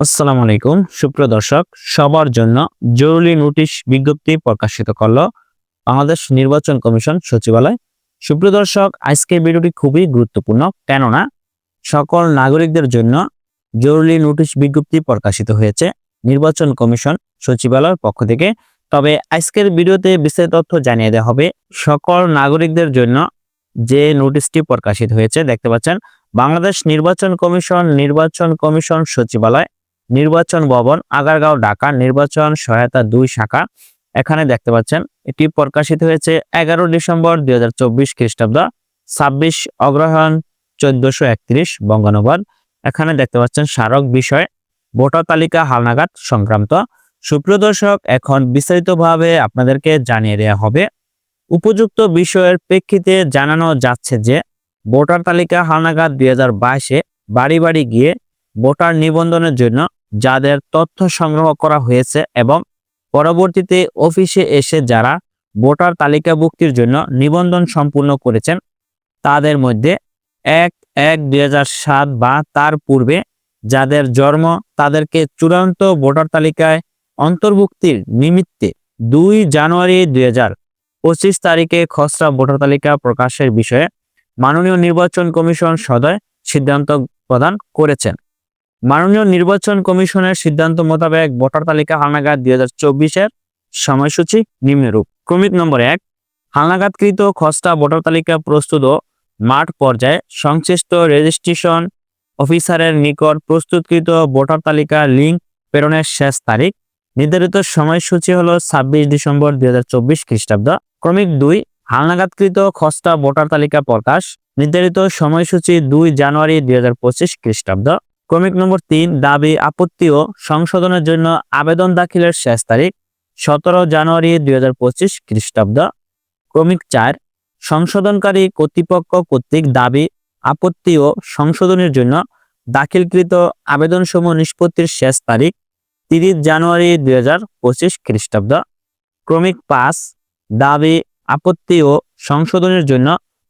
আসসালামু আলাইকুম। সুপ্রিয় দর্শক, সবার জন্য জরুরি নোটিশ বিজ্ঞপ্তি প্রকাশিত করল বাংলাদেশ নির্বাচন কমিশন সচিবালয়। সুপ্রিয় দর্শক আজকের ভিডিওটি খুবই গুরুত্বপূর্ণ, কেননা সকল নাগরিকদের জন্য জরুরি নোটিশ বিজ্ঞপ্তি প্রকাশিত হয়েছে নির্বাচন কমিশন সচিবালয়ের পক্ষ থেকে। তবে আজকের ভিডিওতে বিস্তারিত তথ্য জানিয়ে দেওয়া হবে, সকল নাগরিকদের জন্য যে নোটিশটি প্রকাশিত হয়েছে, দেখতে পাচ্ছেন, বাংলাদেশ নির্বাচন কমিশন নির্বাচন কমিশন সচিবালয় নির্বাচন ভবন, আগারগাঁও, ঢাকা, নির্বাচন সহায়তা দুই শাখা। এখানে দেখতে পাচ্ছেন, এটি প্রকাশিত হয়েছে এগারো ডিসেম্বর দুই হাজার চব্বিশ খ্রিস্টাব্দ, ছাব্বিশ অগ্রহায়ণ চোদ্দশো একত্রিশ বঙ্গানুবাদ এখানে দেখতে পাচ্ছেন স্মারক বিষয়, ভোটার তালিকা হালনাগাদ সংক্রান্ত। সুপ্রিয় দর্শক, এখন বিস্তারিতভাবে আপনাদেরকে জানিয়ে দেওয়া হবে, উপযুক্ত বিষয়ের প্রেক্ষিতে জানানো যাচ্ছে যে, ভোটার তালিকা হালনাগাদ দুই হাজার বাইশে বাড়ি বাড়ি গিয়ে ভোটার নিবন্ধনের জন্য যাদের তথ্য সংগ্রহ করা হয়েছে এবং পরবর্তীতে অফিসে এসে যারা ভোটার তালিকাভুক্তির জন্য নিবন্ধন সম্পূর্ণ করেছেন, তাদের মধ্যে এক এক দুই বা তার পূর্বে যাদের জন্ম তাদেরকে চূড়ান্ত ভোটার তালিকায় অন্তর্ভুক্তির নিমিত্তে দুই জানুয়ারি দুই পঁচিশ তারিখে খসড়া ভোটার তালিকা প্রকাশের বিষয়ে মাননীয় নির্বাচন কমিশন সদয় সিদ্ধান্ত প্রদান করেছেন। মাননীয় নির্বাচন কমিশনের সিদ্ধান্ত মোতাবেক ভোটার তালিকা হালনাগাদ দুই হাজার চব্বিশের সময়সূচি নিম্নরূপ। ক্রমিক নম্বর এক, হালনাগাদকৃত খসড়া ভোটার তালিকা প্রস্তুত মাঠ পর্যায়ে সংশ্লিষ্ট রেজিস্ট্রেশন অফিসারের নিকট প্রস্তুতকৃত ভোটার তালিকা লিঙ্ক প্রেরণের শেষ তারিখ। নির্ধারিত সময়সূচি হলো ছাব্বিশ ডিসেম্বর দুই হাজার চব্বিশ খ্রিস্টাব্দ। ক্রমিক দুই, হালনাগাদকৃত খসড়া ভোটার তালিকা প্রকাশ। নির্ধারিত সময়সূচি দুই জানুয়ারি দুই হাজার পঁচিশ খ্রিস্টাব্দ। ক্রমিক নম্বর তিন, দাবি আপত্তি ও সংশোধনের জন্য আবেদন দাখিলের শেষ তারিখ সতেরো জানুয়ারি দুই হাজার পঁচিশ খ্রিস্টাব্দ। ক্রমিক চার, সংশোধনকারী কর্তৃপক্ষ কর্তৃক দাবি আপত্তি ও সংশোধনের জন্য দাখিলকৃত আবেদনসমূহ নিষ্পত্তির শেষ তারিখ তিরিশ জানুয়ারি দুই হাজার পঁচিশ খ্রিস্টাব্দ। ক্রমিক পাঁচ, দাবি আপত্তি ও সংশোধনের জন্য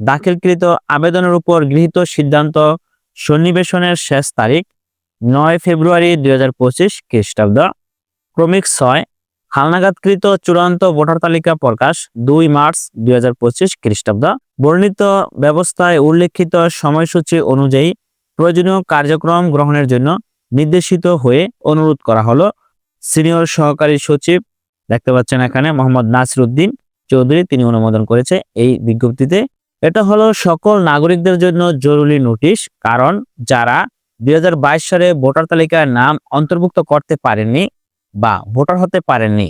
দাখিলকৃত আবেদনের উপর গৃহীত সিদ্ধান্ত সন্নিবেশনের শেষ তারিখ নয় ফেব্রুয়ারি দুই হাজার পঁচিশ খ্রিস্টাব্দ। ক্রমিক ছয়, হালনাগাদকৃত চূড়ান্ত ভোটার তালিকা প্রকাশ দুই মার্চ দুই হাজার পঁচিশ খ্রিস্টাব্দ। বর্ণিত ব্যবস্থায় উল্লেখিত সময়সূচি অনুযায়ী প্রয়োজনীয় কার্যক্রম গ্রহণের জন্য নির্দেশিত হয়ে অনুরোধ করা হলো। সিনিয়র সহকারী সচিব দেখতে পাচ্ছেন এখানে মোহাম্মদ নাসির উদ্দিন চৌধুরী, তিনি অনুমোদন করেছে এই বিজ্ঞপ্তিতে। এটা হলো সকল নাগরিকদের জন্য জরুরি নোটিশ, কারণ যারা দুই হাজার বাইশ সালে ভোটার তালিকায় নাম অন্তর্ভুক্ত করতে পারেননি বা ভোটার হতে পারেননি,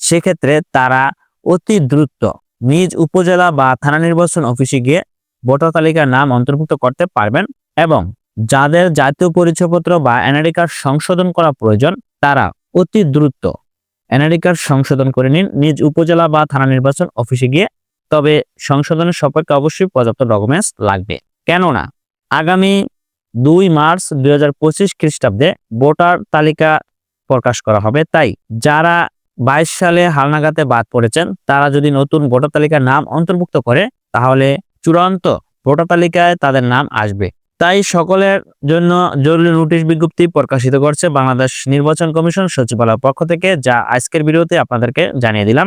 সেক্ষেত্রে তারা অতি দ্রুত নিজ উপজেলা বা থানা নির্বাচন অফিসে গিয়ে ভোটার তালিকার নাম অন্তর্ভুক্ত করতে পারবেন এবং যাদের জাতীয় পরিচয়পত্র বা এনআইডি কার্ড সংশোধন করা প্রয়োজন, তারা অতি দ্রুত এনআইডি কার্ড সংশোধন করে নিন নিজ উপজেলা বা থানা নির্বাচন অফিসে গিয়ে। তবে সংশোধনের সপক্ষে অবশ্যই পর্যাপ্ত ডকুমেন্টস লাগবে। কেননা, আগামী দুই মার্চ দুই হাজার পঁচিশ খ্রিস্টাব্দে ভোটার তালিকা প্রকাশ করা হবে। তাই যারা বাইশ সালে হালনাগাতে বাদ পড়েছেন, তারা যদি নতুন ভোটার তালিকার নাম অন্তর্ভুক্ত করে, তাহলে চূড়ান্ত ভোটার তালিকায় তাদের নাম আসবে। তাই সকলের জন্য জরুরি নোটিশ বিজ্ঞপ্তি প্রকাশিত করছে বাংলাদেশ নির্বাচন কমিশন সচিবালয়ের পক্ষ থেকে, যা আজকের ভিডিওতে আপনাদেরকে জানিয়ে দিলাম।